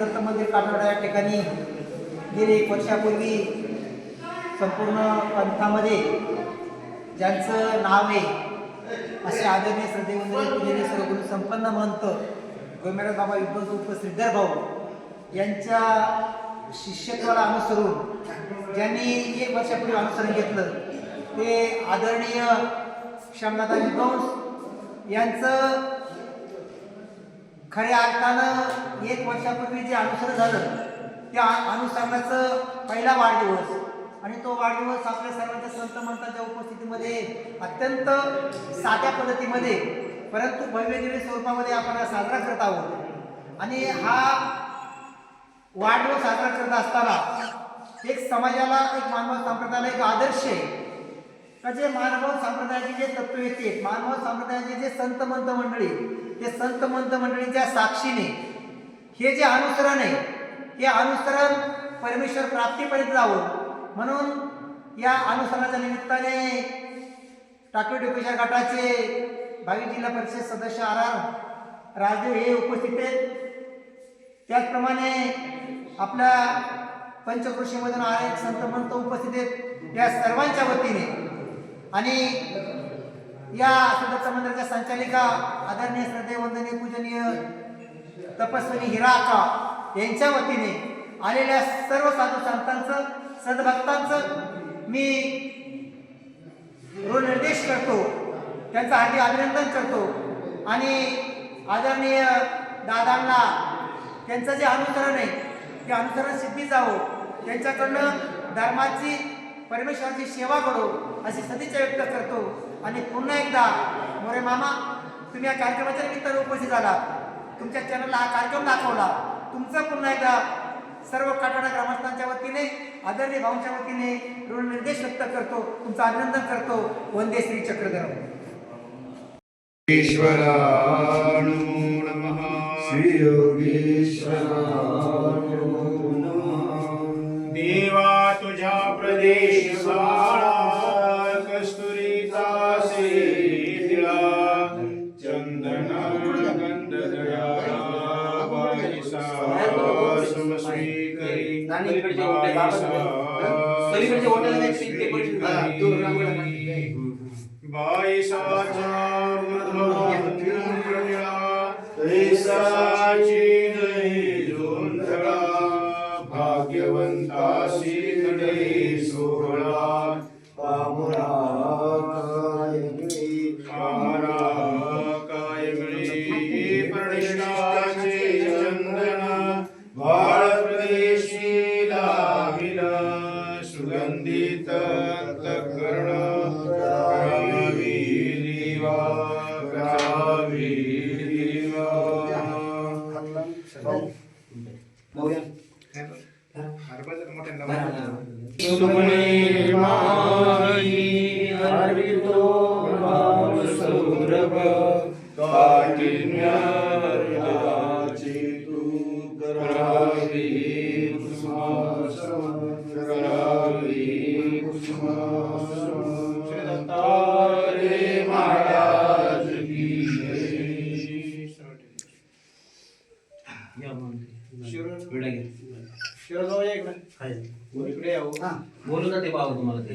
दत्त मंदिर काठवाडा या ठिकाणी गेले एक वर्षापूर्वी संपूर्ण पंथामध्ये ज्यांचं नाव आहे असे आदरणीय श्रद्धेवंदनीय पूजनीय सर्वगुरु संपन्न महंत गोमेरा बाबा विद्वंस उर्फ श्रीधर भाऊ यांच्या शिष्यत्वाला अनुसरून ज्यांनी एक वर्षापूर्वी अनुसरण घेतलं ते आदरणीय श्यामनाथा विद्वंस यांचं खऱ्या अर्थानं एक वर्षापूर्वी जे अनुसरण झालं त्या अनुसरणाचं पहिला वाढदिवस. आणि तो वाढदिवस आपल्या सर्वांच्या संत मंतांच्या उपस्थितीमध्ये अत्यंत साध्या पद्धतीमध्ये परंतु भव्य दिव्य स्वरूपामध्ये आपण साजरा करत आहोत. आणि हा वाढदिवस साजरा करत असताना एक समाजाला एक मानव संप्रदायाला एक आदर्श आहे. का जे मानव संप्रदायाचे जे तत्व येते मानव संप्रदायाचे जे संत मंत मंडळी ते संत मंत मंडळीच्या साक्षीने हे जे अनुसरण आहे हे अनुसरण परमेश्वर प्राप्तीपर्यंत जावं. म्हणून या अनुसरणाच्या निमित्ताने टाकळी टोपेशा गटाचे भावी जिल्हा परिषद सदस्य आर आर राजदेव हे उपस्थित आहेत. त्याचप्रमाणे आपल्या पंचकृषीमधून आले संत मंत उपस्थित आहेत. या सर्वांच्या वतीने आणि या दत्त मंदिराच्या संचालिका आदरणीय श्रद्धे वंदनीय पूजनीय तपस्विनी हिराका यांच्या वतीने आलेल्या सर्व साधू संतांचं सद्भक्तांचं मी निर्देश करतो. त्यांचं हार्दिक अभिनंदन करतो. आणि आदरणीय दादांना त्यांचं जे अनुसरण आहे ते अनुसरण सिद्धी जावो. त्यांच्याकडनं धर्माची परमेश्वराची सेवा करो अशी सदिच्छा व्यक्त करतो. आणि पुन्हा एकदा मोरे मामा तुम्ही या कार्यक्रमाच्या निमित्ताने उपस्थित झाला तुमच्या चॅनलला हा कार्यक्रम दाखवला तुमचं पुन्हा एकदा सर्व काटाडा ग्रामस्थांच्या वतीने आदरणीय भाऊंच्या वतीने ऋण निर्देश व्यक्त करतो तुमचं अभिनंदन करतो. वंदे श्री चक्रधर. ईश्वराणो नमः. श्री देवा प्रदेश बाळा कस्तुरीचा सेतिळा चंदना गंधदया बाईसा Gavi. बोलू ना ते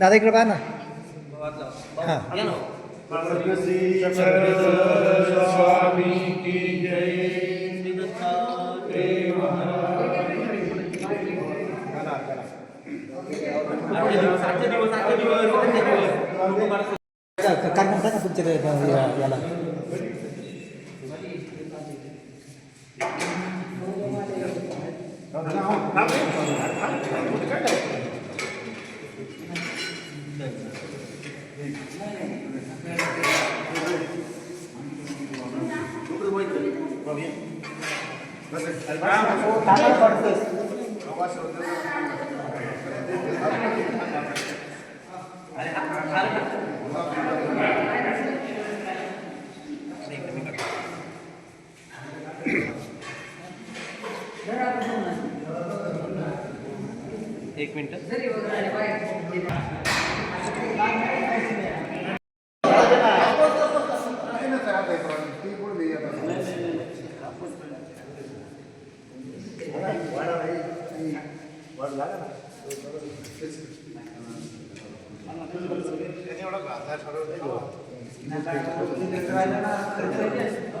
दादा इकडे पहा ना. स्वामी की जय आजचे दिवस आजचे दिवस आजचे दिवस आजचे दिवस काय म्हणता का तुमच्या ते, या- याला कानाला एक मिनिट राहिलं ना, तर